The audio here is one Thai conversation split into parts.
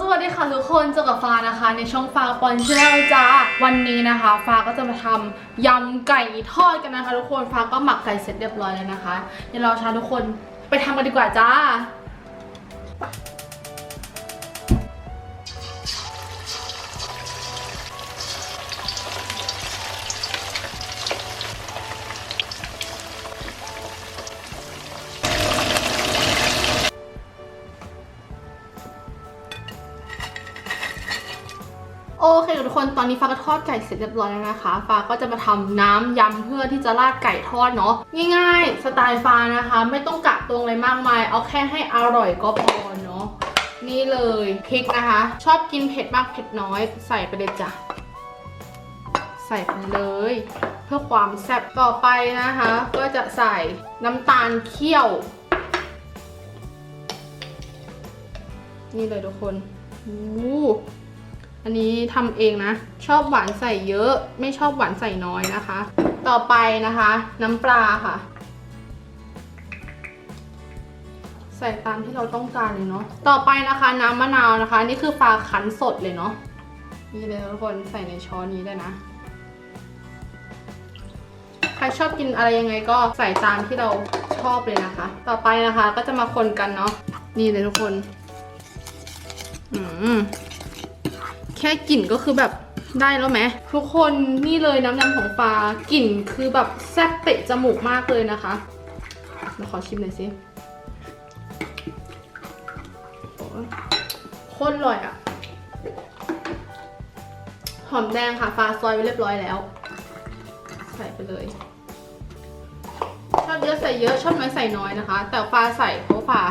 สวัสดีค่ะทุกคนเจอกับฟ้านะคะ ในช่องฟ้าปอนเชลจ้าวันนี้นะคะ ฟ้าก็จะมาทำยำไก่ทอดกันนะคะ ทุกคนฟ้าก็หมักไก่เสร็จเรียบร้อยแล้วนะคะเดี๋ยวเราชาทุกคนไปทำกันดีกว่าจ้า คนตอนนี้ฟ้าก็ทอดไก่เสร็จเรียบร้อยแล้วนะคะ ฟ้าก็จะมาทำน้ำยำเพื่อที่จะราดไก่ทอดเนาะง่ายๆ สไตล์ฟ้านะคะ ไม่ต้องกะตวงอะไรมากมาย เอาแค่ให้อร่อยก็พอเนาะนี่เลยพริกนะคะ ชอบกินเผ็ดมากเผ็ดน้อย ใส่ไปเลยจ้ะใส่ไปเลย เพื่อความแซ่บต่อไปนะคะ ก็จะใส่น้ำตาลเคี่ยว นี่เลยทุกคนอู้ อันนี้ทำเองนะ ชอบหวานใส่เยอะ ไม่ชอบหวานใส่น้อยนะคะ ต่อไปนะคะ น้ำปลาค่ะ ใส่ตามที่เราต้องการเลยเนาะต่อไปนะคะน้ำมะนาวนะคะ นี่คือปลาคั้นสดเลยเนาะนี่เลยทุกคนใส่ในช้อนนี้ได้นะใครชอบกินอะไรยังไงก็ใส่ตามที่เราชอบเลยนะคะ ต่อไปนะคะก็จะมาคนกันเนาะนี่เลยทุกคน อืม แค่กลิ่นก็คือแบบได้แล้วไหมทุกคนนี่เลยน้ำยำของปลากลิ่นคือแบบแซ่บเตะจมูกมากเลยนะคะเราขอชิมหน่อยสิโอ้ยโคตรอร่อยอะหอมแดงค่ะฟ้าซอยไว้เรียบร้อยแล้ว ใส่ไปเลยชอบเยอะใส่เยอะชอบน้อยใส่น้อยนะคะ แต่ฟ้าใส่เพราะฟ้า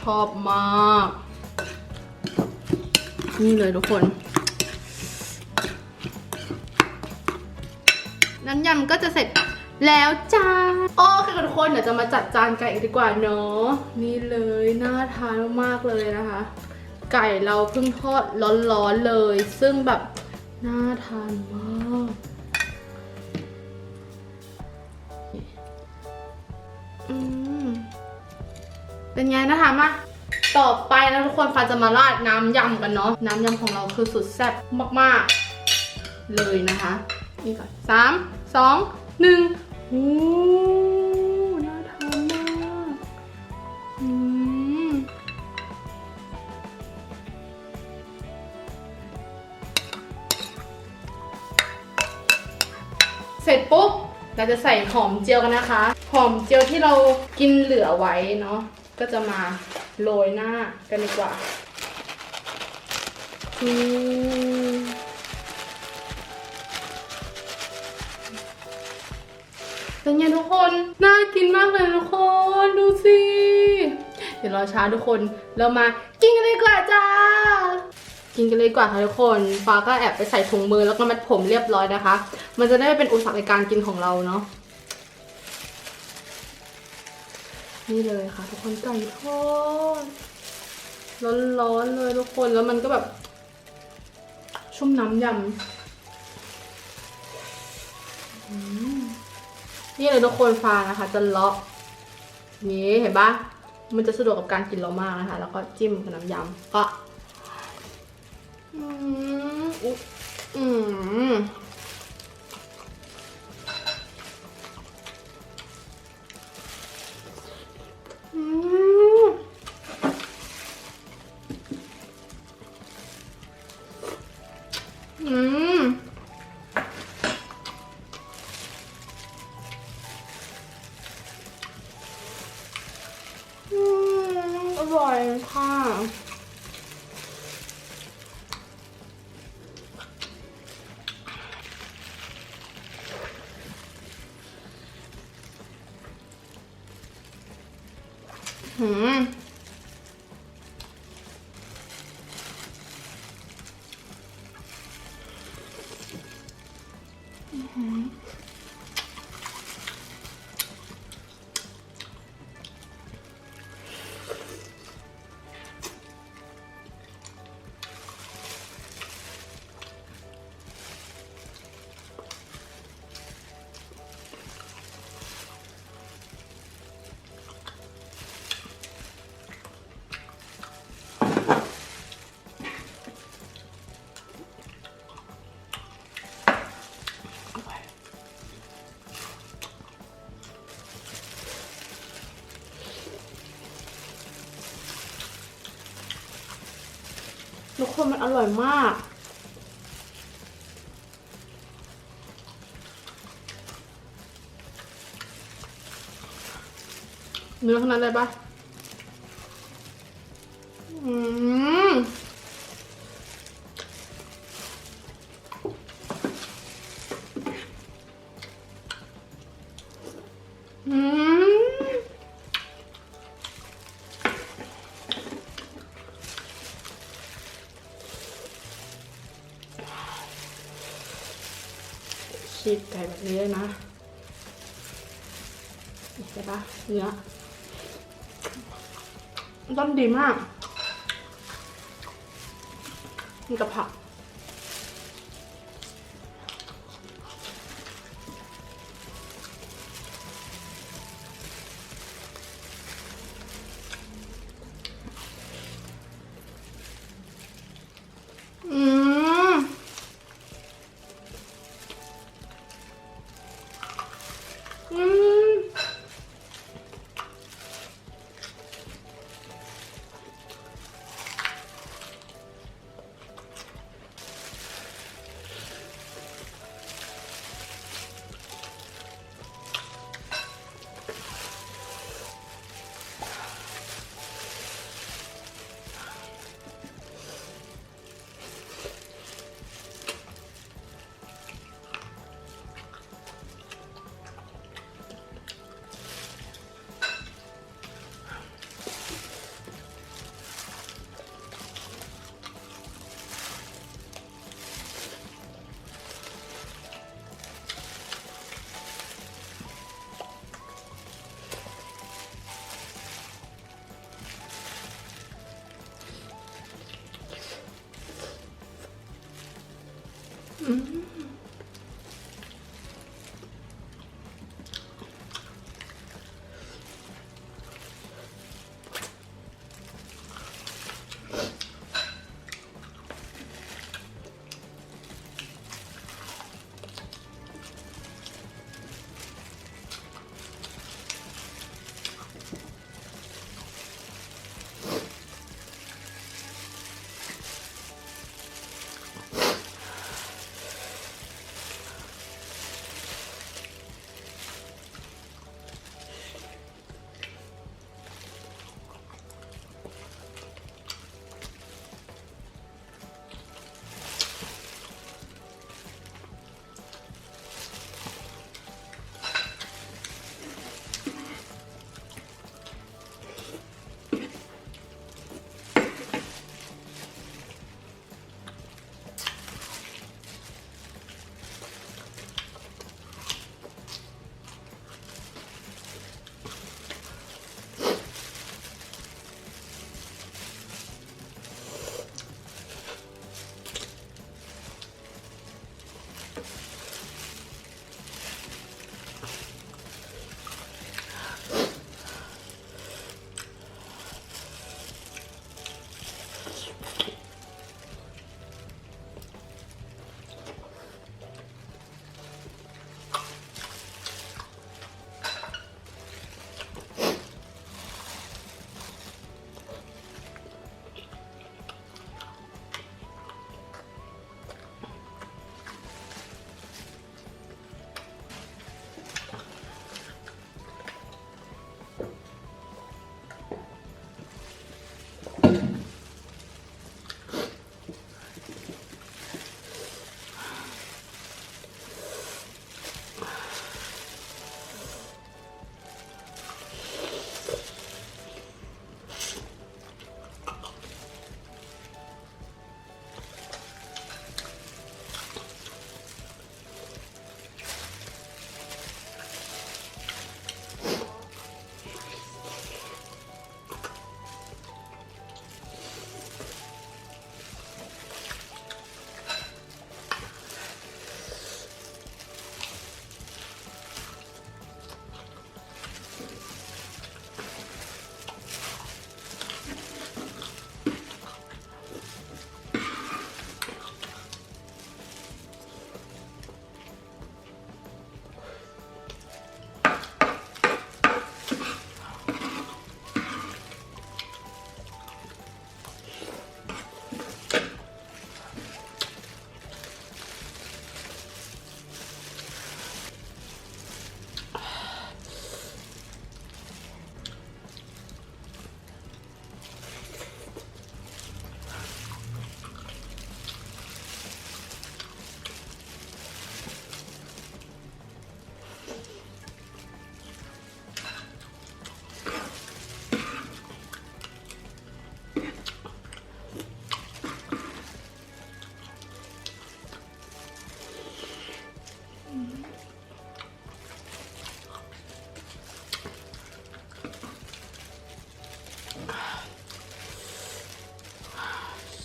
ชอบมาก นี่เลยทุกคน น้ำยำก็จะเสร็จแล้วจ้าโอเคทุกคนเดี๋ยวจะมาจัดจานไก่กันดีกว่าเนาะนี่เลยน่าทานมากๆเลยนะคะ ไก่เราเพิ่งทอดร้อนๆเลย ซึ่งแบบน่าทานมากอืมเป็นไงน่าทานมาต่อไปนะทุกคนฟ้าจะมาราดน้ำยำกันเนาะน้ำยำของเราคือสุดแซ่บมากๆ เลยนะคะ นี่ก่อนสาม สองหนึ่งโอ้น่าทานมากอืมเสร็จปุ๊บเราจะใส่หอมเจียวกันนะคะ หอมเจียวที่เรากินเหลือไว้เนาะก็จะมาโรยหน้ากันดีกว่าอืม เป็นไงทุกคน น่ากินมากเลยทุกคน ดูสิ เดี๋ยวรอช้าทุกคน เรามากินกันเลยดีกว่าจ้า กินกันเลยดีกว่าค่ะทุกคน ฟ้าก็แอบไปใส่ถุงมือแล้วก็มัดผมเรียบร้อยนะคะ มันจะได้ไม่เป็นอุปสรรคในการกินของเราเนาะ นี่เลยค่ะ ทุกคนไก่ทอดร้อนๆเลยทุกคน แล้วมันก็แบบ ชุ่มน้ำยำ นี่เลยทุกคนฟ้านะคะ จะเลาะนี่เห็นปะมันจะสะดวกกับการกินเรามากนะคะ แล้วก็จิ้มกับน้ำยำก็อืมอืม ร่อยค่ะ หืมอืม คนมันอร่อยมาก เนื้อขนาดได้ปะ ชีสไก่แบบนี้เลยนะเห็นปะเนื้อต้นดีมากนี่กับผัก อ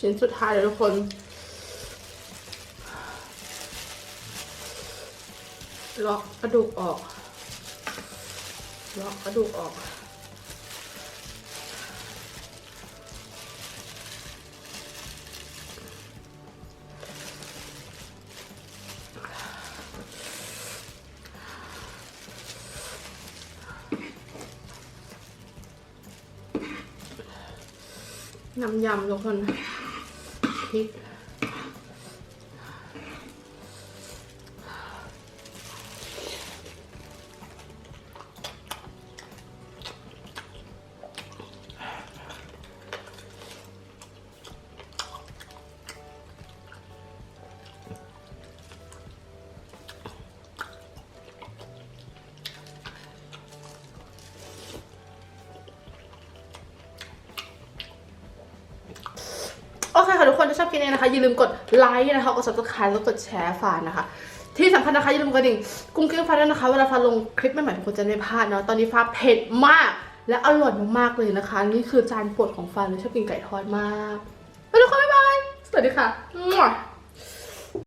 ชิ้นสุดท้ายเลยทุกคน ล็อกกระดูกออก ล็อกกระดูกออกน้ำยำทุกคน พ โอเคค่ะทุกคนถ้าชอบคลิปนี้นะคะอย่าลืมกดไลค์นะคะกด subscribe แล้วกดแชร์ฝานนะคะ ที่สำคัญนะคะอย่าลืมกดดิ่งกุ้งกิ้งฟ้าด้วยนะคะเวลาฟ้าลงคลิปใหม่ๆทุกคนจะไม่พลาดเนาะตอนนี้ฟ้าเผ็ดมาก และอร่อยมากๆเลยนะคะ นี่คือจานโปรดของฟ้าเลยชอบกินไก่ทอดมากไปทุกคนบ๊ายบายสวัสดีค่ะ